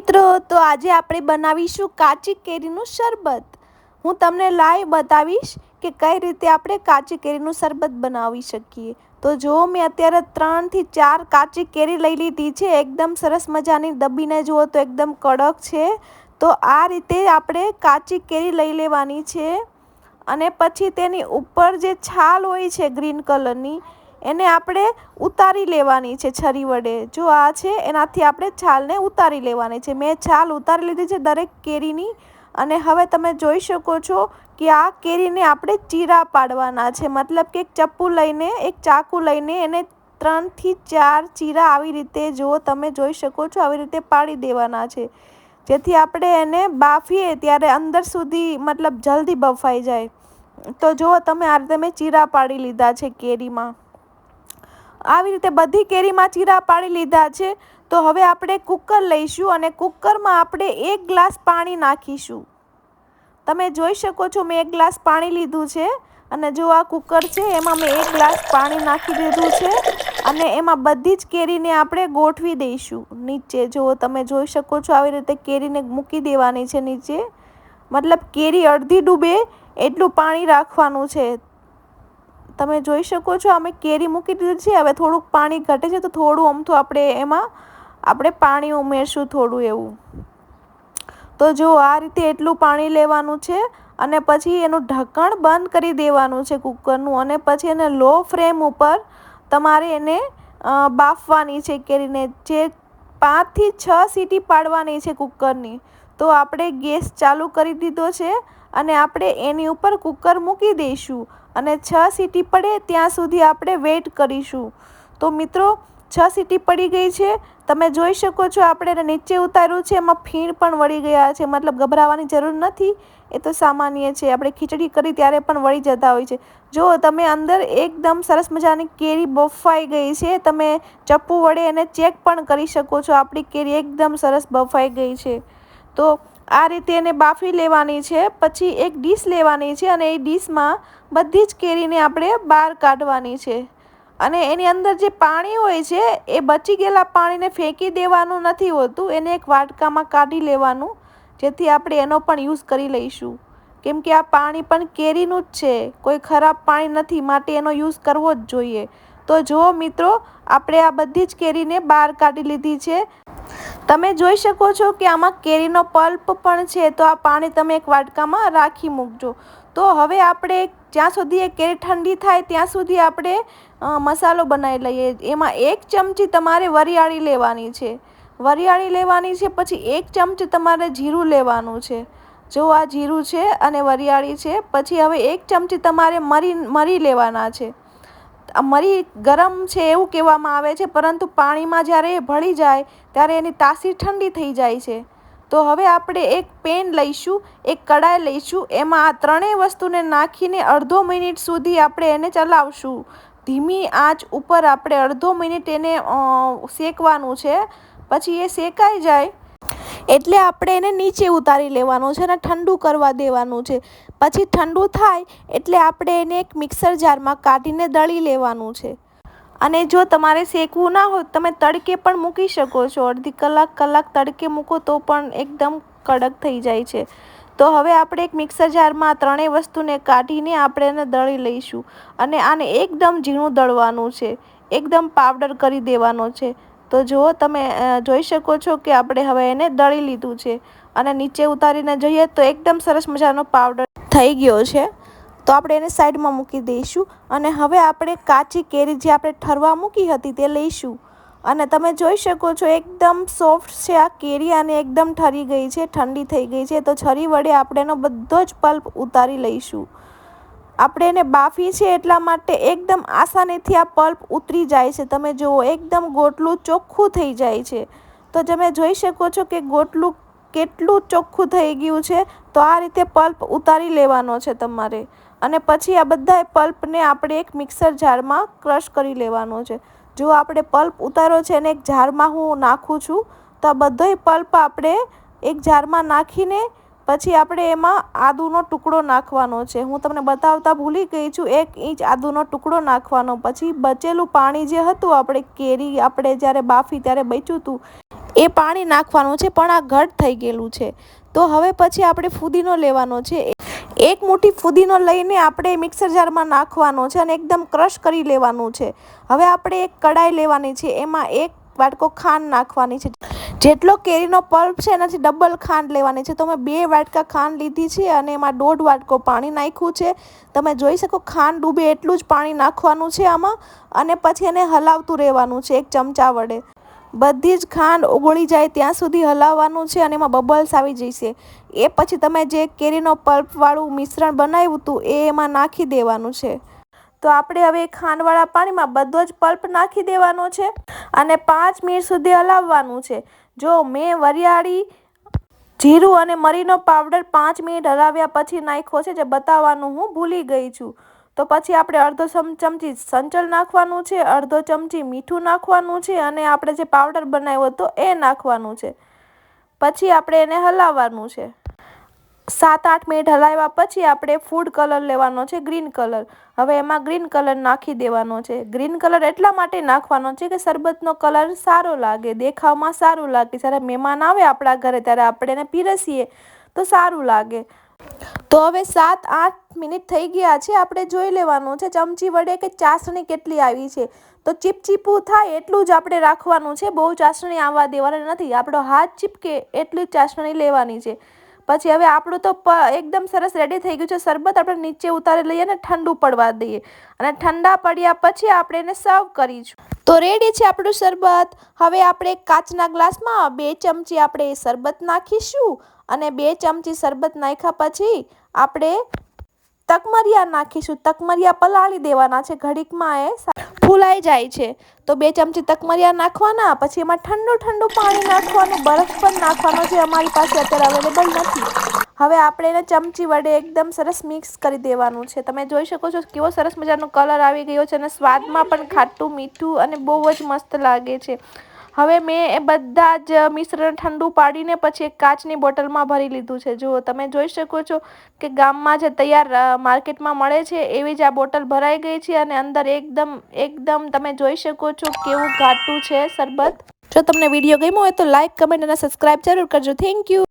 મિત્રો, તો આજે આપણે બનાવીશું કાચી કેરીનું શરબત. હું તમને લાઈવ બતાવીશ કે કઈ રીતે આપણે કાચી કેરીનું શરબત બનાવી શકીએ. તો જો મેં અત્યારે ત્રણથી ચાર કાચી કેરી લઈ લીધી છે, એકદમ સરસ મજાની દબીને જુઓ તો એકદમ કડક છે. તો આ રીતે આપણે કાચી કેરી લઈ લેવાની છે અને પછી તેની ઉપર જે છાલ હોય છે ગ્રીન કલરની એને આપણે ઉતારી લેવાની છે છરી વડે. જો આ છે, એનાથી આપણે છાલને ઉતારી લેવાની છે. મેં છાલ ઉતારી લીધી છે દરેક કેરીની અને હવે તમે જોઈ શકો છો કે આ કેરીને આપણે ચીરા પાડવાના છે. મતલબ કે એક ચપ્પુ લઈને, એક ચાકુ લઈને એને ત્રણથી ચાર ચીરા આવી રીતે જો તમે જોઈ શકો છો, આવી રીતે પાડી દેવાના છે. જેથી આપણે એને બાફીએ ત્યારે અંદર સુધી મતલબ જલ્દી બફાઈ જાય. તો જો તમે આ રીતે મેં ચીરા પાડી લીધા છે કેરીમાં. આવી રીતે બધી કેરીમાં ચીરા પાડી લીધા છે. તો હવે આપણે કુકર લઈશું અને કુકરમાં આપણે એક ગ્લાસ પાણી નાખીશું. તમે જોઈ શકો છો મેં એક ગ્લાસ પાણી લીધું છે અને જો આ કુકર છે એમાં મેં એક ગ્લાસ પાણી નાખી દીધું છે અને એમાં બધી જ કેરીને આપણે ગોઠવી દઈશું નીચે. જો તમે જોઈ શકો છો આવી રીતે કેરીને મૂકી દેવાની છે નીચે. મતલબ કેરી અડધી ડૂબે એટલું પાણી રાખવાનું છે. તમે જોઈ શકો છો, અમે કેરી મૂકી દીધી છે. હવે થોડુંક પાણી ઘટે છે, તો થોડું અમથું આપણે એમાં આપણે પાણી ઉમેરશું થોડું એવું. તો જો આ રીતે એટલું પાણી લેવાનું છે અને પછી એનું ઢક્કણ બંધ કરી દેવાનું છે કુકરનું અને પછી એને લો ફ્લેમ ઉપર તમારે એને બાફવાની છે કેરીને. જે પાંચથી છ સીટી પાડવાની છે કુકરની. તો આપણે ગેસ ચાલુ કરી દીધો છે અને આપણે એની ઉપર કુકર મૂકી દઈશું અને છ સીટી પડે ત્યાં સુધી આપણે વેઇટ કરીશું. તો મિત્રો, છ સીટી પડી ગઈ છે. તમે જોઈ શકો છો આપણે એને નીચે ઉતાર્યું છે. એમાં ફીણ પણ વળી ગયા છે. મતલબ ગભરાવાની જરૂર નથી. એ તો સામાન્ય છે. આપણે ખીચડી કરી ત્યારે પણ વળી જતા હોય છે. જો તમે અંદર એકદમ સરસ મજાની કેરી બફાઈ ગઈ છે, તમે ચપ્પુ વડે એને ચેક પણ કરી શકો છો. આપણી કેરી એકદમ સરસ બફાઈ ગઈ છે. તો આ રીતે એને બાફી લેવાની છે, પછી એક ડીશ લેવાની છે અને એ ડીશમાં બધી જ કેરીને આપણે બહાર કાઢવાની છે. અને એની અંદર જે પાણી હોય છે, એ બચી ગયેલા પાણીને ફેંકી દેવાનું નથી હોતું, એને એક વાટકામાં કાઢી લેવાનું, જેથી આપણે એનો પણ યુઝ કરી લઈશું. કેમ કે આ પાણી પણ કેરીનું જ છે, કોઈ ખરાબ પાણી નથી, માટે એનો યુઝ કરવો જ જોઈએ. તો જુઓ મિત્રો, આપણે આ બધી જ કેરીને બહાર કાઢી લીધી છે. તમે જોઈ શકો છો કે આમાં કેરીનો પલ્પ પણ છે, તો આ પાણી તમે એક વાટકામાં રાખી મૂકજો. તો હવે આપણે જ્યાં સુધી એ કેરી ઠંડી થાય, ત્યાં સુધી આપણે મસાલો બનાવી લઈએ. એમાં એક ચમચી તમારે વરિયાળી લેવાની છે. વરિયાળી લેવાની છે, પછી એક ચમચી તમારે જીરું લેવાનું છે. જો આ જીરું છે અને વરિયાળી છે, પછી હવે એક ચમચી તમારે મરી મરી લેવાના છે. મરી ગરમ છે એવું કહેવામાં આવે છે, પરંતુ પાણીમાં જ્યારે એ ભળી જાય ત્યારે એની તાસી ઠંડી થઈ જાય છે. તો હવે આપણે એક પેન લઈશું, એક કડાઈ લઈશું, એમાં આ ત્રણેય વસ્તુને નાખીને અડધો મિનિટ સુધી આપણે એને ચલાવશું. ધીમી આંચ ઉપર આપણે અડધો મિનિટ એને શેકવાનું છે, પછી એ શેકાઈ જાય. એટલે આપણે એને નીચે ઉતારી લેવાનું છે અને ઠંડુ કરવા દેવાનું છે. પછી ઠંડુ થાય એટલે આપણે એને એક મિક્સર જારમાં કાઢીને દળી લેવાનું છે. અને જો તમારે શેકવું ના હોય, તમે તડકે પણ મૂકી શકો છો. અડધી કલાક કલાક તડકે મૂકો તો પણ એકદમ કડક થઈ જાય છે. તો હવે આપણે એક મિક્સર જારમાં ત્રણેય વસ્તુને કાઢીને આપણે એને દળી લઈશું. અને આને એકદમ ઝીણું દળવાનું છે. એકદમ પાવડર કરી દેવાનો છે. તો જુઓ તમે જોઈ શકો છો કે આપણે હવે એને દળી લીધું છે. અને નીચે ઉતારીને જોઈએ તો એકદમ સરસ મજાનો પાવડર થઈ ગયો છે. તો આપણે એને સાઈડમાં મૂકી દઈશું અને હવે આપણે કાચી કેરી જે આપણે ઠરવા મૂકી હતી તે લઈશું. અને તમે જોઈ શકો છો એકદમ સોફ્ટ છે આ કેરી અને એકદમ ઠરી ગઈ છે, ઠંડી થઈ ગઈ છે. તો છરી વડે આપણે એનો બધો જ પલ્પ ઉતારી લઈશું. આપણે એને બાફી છે એટલા માટે એકદમ આસાનીથી આ પલ્પ ઉતરી જાય છે. તમે જુઓ, એકદમ ગોટલું ચોખ્ખું થઈ જાય છે. તો તમે જોઈ શકો છો કે ગોટલું કેટલું ચોખ્ખું થઈ ગયું છે, તો આ રીતે પલ્પ ઉતારી લેવાનો છે તમારે. અને પછી આ બધા પલ્પને આપણે એક મિક્સર જારમાં ક્રશ કરી લેવાનો છે. જો આપણે પલ્પ ઉતાર્યો છે અને એક જારમાં હું નાખું છું, તો આ બધોય પલ્પ આપણે એક જારમાં નાખીને પછી આપણે એમાં આદુનો ટુકડો નાખવાનો છે. હું તમને બતાવતા ભૂલી ગઈ છું, એક ઇંચ આદુનો ટુકડો નાખવાનો. પછી બચેલું પાણી જે હતું આપણે કેરી, આપણે જ્યારે બાફી ત્યારે બચ્યું હતું એ પાણી નાખવાનું છે, પણ આ ઘટ થઈ ગયેલું છે. તો હવે પછી આપણે ફુદીનો લેવાનો છે. એક મુઠ્ઠી ફુદીનો લઈને આપણે મિક્સર જારમાં નાખવાનો છે અને એકદમ ક્રશ કરી લેવાનું છે. હવે આપણે એક કડાઈ લેવાની છે, એમાં એક વાટકો ખાંડ નાખવાની છે. જેટલો કેરીનો પલ્પ છે, એનાથી ડબલ ખાંડ લેવાની છે. તો મેં બે વાટકા ખાંડ લીધી છે અને એમાં દોઢ વાટકો પાણી નાખ્યું છે. તમે જોઈ શકો ખાંડ ડૂબે એટલું જ પાણી નાખવાનું છે આમાં અને પછી એને હલાવતું રહેવાનું છે એક ચમચા વડે. બધી જ ખાંડ ઓગળી જાય ત્યાં સુધી હલાવવાનું છે અને એમાં બબલ્સ આવી જશે એ પછી તમે જે કેરીનો પલ્પવાળું મિશ્રણ બનાવ્યું હતું એ એમાં નાખી દેવાનું છે. તો આપણે હવે ખાંડવાળા પાણીમાં બધો જ પલ્પ નાખી દેવાનો છે અને પાંચ મિનિટ સુધી હલાવવાનું છે. જો મેં વરિયાળી, જીરું અને મરીનો પાવડર પાંચ મિનિટ હલાવ્યા પછી નાખ્યો છે, જે બતાવવાનું હું ભૂલી ગઈ છું. તો પછી આપણે અડધો ચમચી સંચળ નાખવાનું છે, અડધો ચમચી મીઠું નાખવાનું છે અને આપણે જે પાવડર બનાવ્યો હતો એ નાખવાનું છે. પછી આપણે એને હલાવવાનું છે. સાત આઠ મિનિટ હલાવ્યા પછી આપણે ફૂડ કલર લેવાનો છે ગ્રીન કલર હવે એમાં ગ્રીન કલર નાખી દેવાનો છે. ગ્રીન કલર એટલા માટે નાખવાનો છે કે શરબતનો કલર સારો લાગે, દેખાવમાં સારું લાગે. જ્યારે મહેમાન આવે આપણા ઘરે ત્યારે આપણે એને પીરસીએ તો સારું લાગે. તો હવે સાત, આઠ મિનિટ થઈ ગયા છે. આપણે જોઈ લેવાનું છે, ચમચી વડે કે ચાસણી કેટલી આવી છે? તો ચીપચીપું થાય એટલું જ આપણે રાખવાનું છે. બહુ ચાસણી આવવા દેવાની નથી. આપણો હાથ ચીપકે એટલી જ ચાસણી લેવાની છે. પછી હવે આપણું તો એકદમ સરસ રેડી થઈ ગયું છે. શરબત આપણે નીચે ઉતારી લઈએ અને ઠંડુ પડવા દઈએ. અને ઠંડા પડ્યા પછી આપણે એને સર્વ કરીશું. તો રેડી છે આપણું શરબત. હવે આપણે કાચના ગ્લાસમાં બે ચમચી આપણે શરબત નાખીશું. અને બે ચમચી શરબત નાખ્યા પછી આપણે તકમરિયા નાખીશું. તકમરિયા પલાળી દેવાના છે. ઘડીકમાં એ ફૂલાઈ જાય છે. તો બે ચમચી તકમરિયા નાખવાના, પછી એમાં ઠંડુ ઠંડુ પાણી નાખવાનું, બરફ પણ નાખવાનો છે અમારી પાસે અત્યારે અવેલેબલ નથી. હવે આપણે એને ચમચી વડે એકદમ સરસ મિક્સ કરી દેવાનું છે. તમે જોઈ શકો છો કેવો સરસ મજાનો કલર આવી ગયો છે અને સ્વાદમાં પણ ખાટું, મીઠું અને બહુ જ મસ્ત લાગે છે. હવે મેં એ બધા જ મિશ્રણ ઠંડુ પાડીને પછી એક કાચની બોટલમાં ભરી લીધું છે. જુઓ, તમે જોઈ શકો છો કે ગામમાં જે તૈયાર માર્કેટમાં મળે છે, એવી જ આ બોટલ ભરાઈ ગઈ છે અને અંદર એકદમ એકદમ તમે જોઈ શકો છો કેવું ઘાટું છે શરબત જો તમને વીડિયો ગમ્યો હોય તો લાઇક કમેન્ટ અને સબસ્ક્રાઈબ જરૂર કરજો. Thank you.